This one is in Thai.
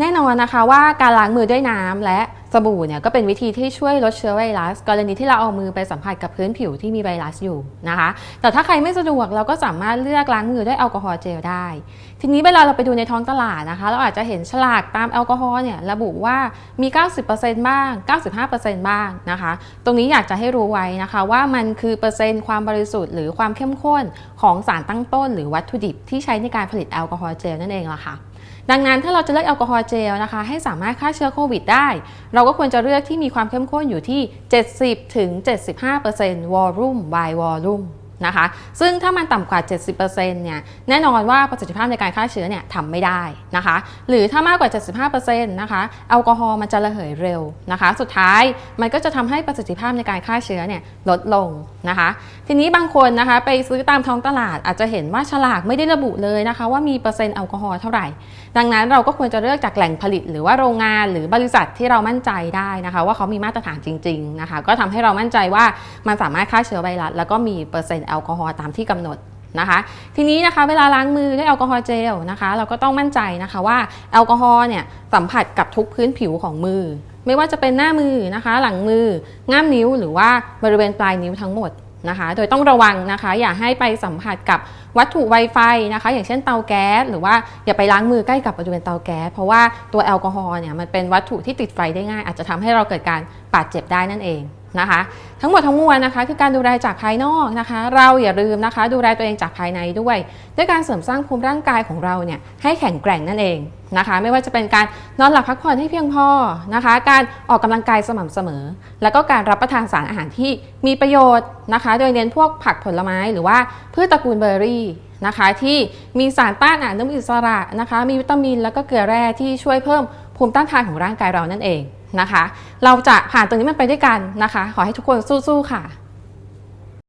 แน่นอนนะคะว่าการล้างมือด้วยน้ำและสบู่เนี่ยก็เป็นวิธีที่ช่วยลดเชื้อไวรัส กรณีที่เราเอามือไปสัมผัสกับพื้นผิวที่มีไวรัสอยู่นะคะ แต่ถ้าใครไม่สะดวกเราก็สามารถเลือกล้างมือด้วยแอลกอฮอล์เจลได้ ทีนี้เวลาเราไปดูในท้องตลาดนะคะ เราอาจจะเห็นฉลากตามแอลกอฮอล์เนี่ยระบุว่ามี 90%บ้าง 95%บ้างนะคะ ตรงนี้อยากจะให้รู้ไว้นะคะ ว่ามันคือเปอร์เซ็นต์ความบริสุทธิ์หรือความเข้มข้นของสารตั้งต้น หรือวัตถุดิบที่ใช้ในการผลิตแอลกอฮอล์เจลนั่นเองล่ะค่ะ ดังนั้นถ้าเราจะเลือกแอลกอฮอล์เจลนะคะ ให้สามารถฆ่าเชื้อโควิดได้ เราก็ควรจะเลือกที่มีความเข้มข้นอยู่ที่ 70ถึง75% volume by volume นะคะ ซึ่งถ้ามันต่ำกว่า 70%เนี่ยแน่นอนว่าประสิทธิภาพในการฆ่าเชื้อเนี่ยทำไม่ได้นะคะ หรือถ้ามากกว่า 75%นะคะแอลกอฮอล์มันจะระเหยเร็วนะคะ สุดท้ายมันก็จะทำให้ประสิทธิภาพในการฆ่าเชื้อเนี่ยลดลงนะคะ ทีนี้บางคนนะคะไปซื้อตามท้องตลาดอาจจะเห็นว่าฉลากไม่ได้ระบุเลยนะคะ ว่ามีเปอร์เซ็นต์แอลกอฮอล์เท่าไหร่ ดังนั้นเราก็ควรจะเลือกจากแหล่งผลิต หรือว่าโรงงานหรือบริษัทที่เรามั่นใจได้นะคะ ว่าเขามีมาตรฐานจริง ๆนะคะ ก็ทำให้เรามั่นใจว่ามันสามารถฆ่าเชื้อไวรัสแล้วก็มีเปอร์เซ็นต์แอลกอฮอล์ตามที่กำหนดนะคะ ทีนี้นะคะเวลาล้างมือด้วยแอลกอฮอล์เจลนะคะ เราก็ต้องมั่นใจนะคะว่าแอลกอฮอล์เนี่ยสัมผัสกับทุกพื้นผิวของมือ ไม่ว่าจะเป็นหน้ามือนะคะ หลังมือง่ามนิ้วหรือว่าบริเวณปลายนิ้วทั้งหมดนะคะ โดยต้องระวังนะคะ อย่าให้ไปสัมผัสกับวัตถุไวไฟนะคะ อย่างเช่นเตาแก๊สหรือว่าอย่าไปล้างมือใกล้กับบริเวณเตาแก๊สเพราะว่าตัวแอลกอฮอล์เนี่ยมันเป็นวัตถุที่ติดไฟได้ง่าย อาจจะทำให้เราเกิดการบาดเจ็บได้นั่นเอง นะคะ ทั้งหมดทั้งมวลนะคะ คือการดูแลจากภายนอกนะคะ เราอย่าลืมนะคะ ดูแลตัวเองจากภายในด้วย ด้วยการเสริมสร้างภูมิร่างกายของเราเนี่ยให้แข็งแกร่งนั่นเองนะคะ ไม่ว่าจะเป็นการนอนหลับพักผ่อนให้เพียงพอนะคะ การออกกำลังกายสม่ำเสมอ แล้วก็การรับประทานสารอาหารที่มีประโยชน์นะคะ โดยเน้นพวกผักผลไม้หรือว่าพืชตระกูลเบอร์รี่นะคะที่มีสารต้านอนุมูลอิสระนะคะ มีวิตามินแล้วก็เกลือแร่ที่ช่วยเพิ่มภูมิต้านทานของร่างกายเรานั่นเอง นะคะ เราจะผ่านตรงนี้มันไปด้วยกันนะคะ ขอให้ทุกคนสู้ๆค่ะ